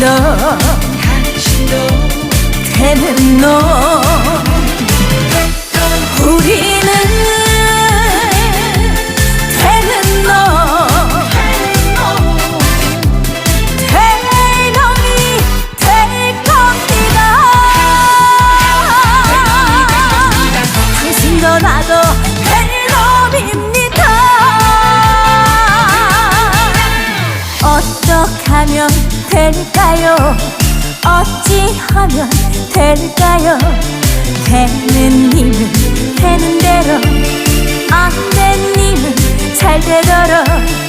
당신도 되는 놈 우리는 되는 놈될 놈이 될 겁니다. 당신도 나도 하면 될까요? 어찌 하면 될까요? 되는 님은 되는 대로 안된 님은 잘 되도록